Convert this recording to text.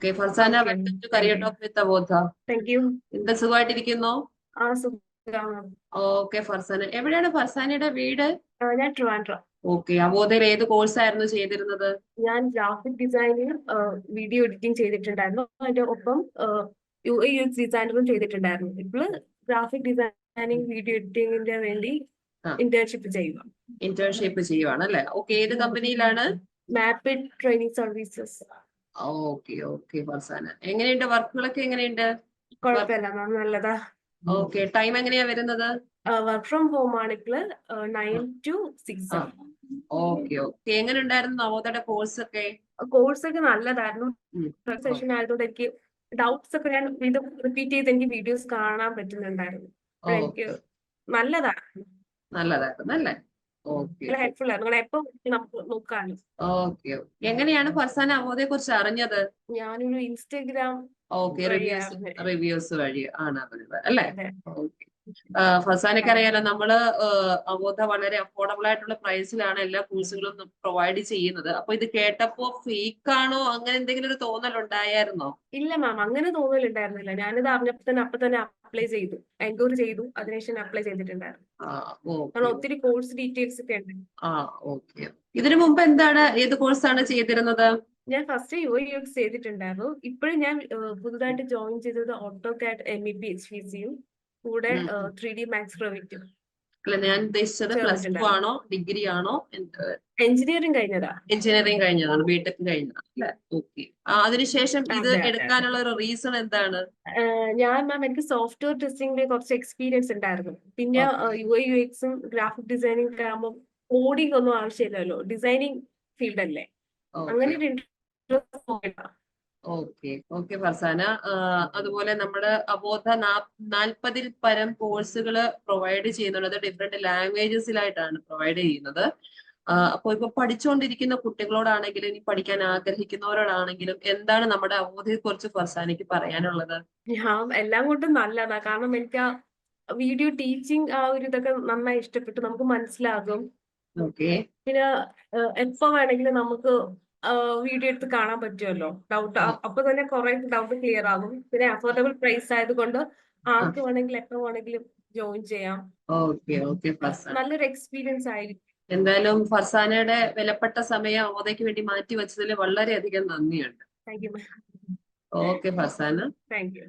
Okay Farsana. Welcome to career talk with അബോധ thank you എന്താ സുഖമായിട്ടിരിക്കുന്നു? Okay Farsana. എവിടെയാണ് ഫർസാനയുടെ വീട്? ഞാൻ ട്രിവാൻഡ്രം. ഓക്കെ അബോധയിൽ ഏത് കോഴ്സ് ആയിരുന്നു ചെയ്തിരുന്നത്? ഞാൻ ഗ്രാഫിക് ഡിസൈനിങ് വീഡിയോ എഡിറ്റിംഗ് ചെയ്തിട്ടുണ്ടായിരുന്നു. അതിന്റെ ഒപ്പം യു എ യു എക്സ് ഡിസൈനറും ചെയ്തിട്ടുണ്ടായിരുന്നു. ഇപ്പോൾ ഗ്രാഫിക് ഡിസൈനിങ് വീഡിയോ എഡിറ്റിംഗിന്റെ വേണ്ടി ഇന്റേൺഷിപ്പ് ചെയ്യുക. ഇന്റേൺഷിപ്പ് ചെയ്യുവാണ് അല്ലേ? ഓക്കെ ഏത് കമ്പനിയിലാണ് mapped training services okay okay Farsana. എങ്ങനെയുണ്ട്? വർക്കുകളൊക്കെ എങ്ങനെയുണ്ട്? കുഴപ്പമില്ല മാം നല്ലതാ. ഓക്കെ ടൈം എങ്ങനെയാ വരുന്നത്? വർക്ക് ഫ്രം ഹോം ആണെങ്കിൽ nine to six. Okay okay എങ്ങനെ ഉണ്ടായിരുന്നു നവോദയുടെ കോഴ്സ് ഒക്കെ കോഴ്സ് ഒക്കെ നല്ലതായിരുന്നു. സെഷൻ ആയതുകൊണ്ട് എനിക്ക് ഡൗട്ട്സ് ഒക്കെ ഞാൻ വീണ്ടും റിപ്പീറ്റ് ചെയ്ത് എനിക്ക് വീഡിയോസ് കാണാൻ പറ്റുന്നുണ്ടായിരുന്നു. എനിക്ക് നല്ലതാണ് നല്ലതായിരുന്നു അല്ലേ? ഹെൽപ്ഫുൾ ആണ്. നിങ്ങൾ എപ്പോ നമുക്ക് നോക്കാനും ഓക്കെ എങ്ങനെയാണ് ഫർസാന അമോദയെ കുറിച്ച് അറിഞ്ഞത്? ഞാനൊരു ഇൻസ്റ്റഗ്രാം ഓക്കെ റിവ്യൂസ് വഴി ആണ് അറിഞ്ഞത് അല്ലേ. ഓക്കെ. ഫസാനക്ക് അറിയാലോ നമ്മൾ അവോധ വളരെ അഫോർഡബിൾ ആയിട്ടുള്ള പ്രൈസിലാണ് എല്ലാ കോഴ്സുകളും പ്രൊവൈഡ് ചെയ്യുന്നത്. അപ്പൊ ഇത് കേട്ടപ്പോ ഫേക്ക് ആണോ? അങ്ങനെ എന്തെങ്കിലും ഒരു തോന്നൽ ഉണ്ടായിരുന്നോ? ഇല്ല മാം അങ്ങനെ തോന്നൽ തോന്നലുണ്ടായിരുന്നില്ല ഞാനിത് അറിഞ്ഞപ്പോ തന്നെ അപ്പൊ തന്നെ അപ്ലൈ ചെയ്തു. എൻക്വയറി ചെയ്തു. അതിനുശേഷം അപ്ലൈ ചെയ്തിട്ടുണ്ടായിരുന്നു. കാരണം ഒത്തിരി കോഴ്സ് ഡീറ്റെയിൽസ് ഒക്കെ ഉണ്ട്. ആ ഓക്കെ. ഇതിനു മുമ്പ് എന്താണ് ഏത് കോഴ്സാണ് ചെയ്തിരുന്നത്? ഞാൻ ഫസ്റ്റ് യു യു എക്സ് ചെയ്തിട്ടുണ്ടായിരുന്നു. ഇപ്പോഴും ഞാൻ പുതുതായിട്ട് ജോയിൻ ചെയ്തത് AutoCAD M E P H P സിയും കൂടെ. ത്രീ ഡി മാക്സ് റെവിറ്റും അല്ല ഞാൻ ഉദ്ദേശിച്ചത് പ്ലസ് ടു ആണോ ഡിഗ്രി ആണോ എഞ്ചിനീയറിംഗ് കഴിഞ്ഞതാ. എഞ്ചിനീയറിംഗ് കഴിഞ്ഞതാണ് ബിടെക് കഴിഞ്ഞതാണ് അല്ലെ? ഓക്കെ അതിനുശേഷം ഇത്. എടുക്കാനുള്ള ഒരു റീസൺ എന്താണ്? ഞാൻ മാം എനിക്ക് സോഫ്റ്റ്വെയർ ടെസ്റ്റിംഗിൽ കുറച്ച് എക്സ്പീരിയൻസ് ഉണ്ടായിരുന്നു. പിന്നെ. യു ഐ യു എക്സും ഗ്രാഫിക് ഡിസൈനിങ് ഒക്കെ ആകുമ്പോൾ കോഡിംഗ് ഒന്നും ആവശ്യമില്ലല്ലോ ഡിസൈനിങ് ഫീൽഡ് അല്ലേ? അങ്ങനെ ഒരു ഇൻട്രസ്റ്റ് ഓക്കെ ഓക്കെ ഫർസാന. അതുപോലെ നമ്മുടെ അബോധ നാൽപ്പതിൽ പരം കോഴ്സുകൾ പ്രൊവൈഡ് ചെയ്യുന്നുള്ളത് ഡിഫറെന്റ് ലാംഗ്വേജസിലായിട്ടാണ് പ്രൊവൈഡ് ചെയ്യുന്നത്. അപ്പോൾ അപ്പൊ ഇപ്പൊ പഠിച്ചുകൊണ്ടിരിക്കുന്ന കുട്ടികളോടാണെങ്കിലും ഇനി പഠിക്കാൻ ആഗ്രഹിക്കുന്നവരോടാണെങ്കിലും എന്താണ് നമ്മുടെ അവബോധയെ കുറിച്ച് ഫർസാനയ്ക്ക് പറയാനുള്ളത്? ഞാൻ എല്ലാം കൊണ്ടും നല്ലതാണ്. കാരണം എനിക്ക് ആ വീഡിയോ ടീച്ചിങ് ആ ഒരു ഇതൊക്കെ നന്നായി ഇഷ്ടപ്പെട്ടു. നമുക്ക് മനസ്സിലാകും. ഓക്കെ. പിന്നെ എപ്പോ വേണമെങ്കിലും നമുക്ക് വീഡിയോ എടുത്ത് കാണാൻ പറ്റുമല്ലോ? ഡൗട്ട് അപ്പൊ തന്നെ കുറെ ഡൗട്ട് ക്ലിയർ ആകും. പിന്നെ അഫോർഡബിൾ പ്രൈസ് ആയതുകൊണ്ട് ആർക്ക് വേണമെങ്കിലും എപ്പോ വേണമെങ്കിലും ജോയിൻ ചെയ്യാം. നല്ലൊരു എക്സ്പീരിയൻസ് ആയിരിക്കും. എന്തായാലും ഫർസാനയുടെ വിലപ്പെട്ട സമയം അവതയ്ക്ക് വേണ്ടി മാറ്റി വെച്ചതിൽ വളരെയധികം നന്ദിയുണ്ട്. Okay Farsana thank you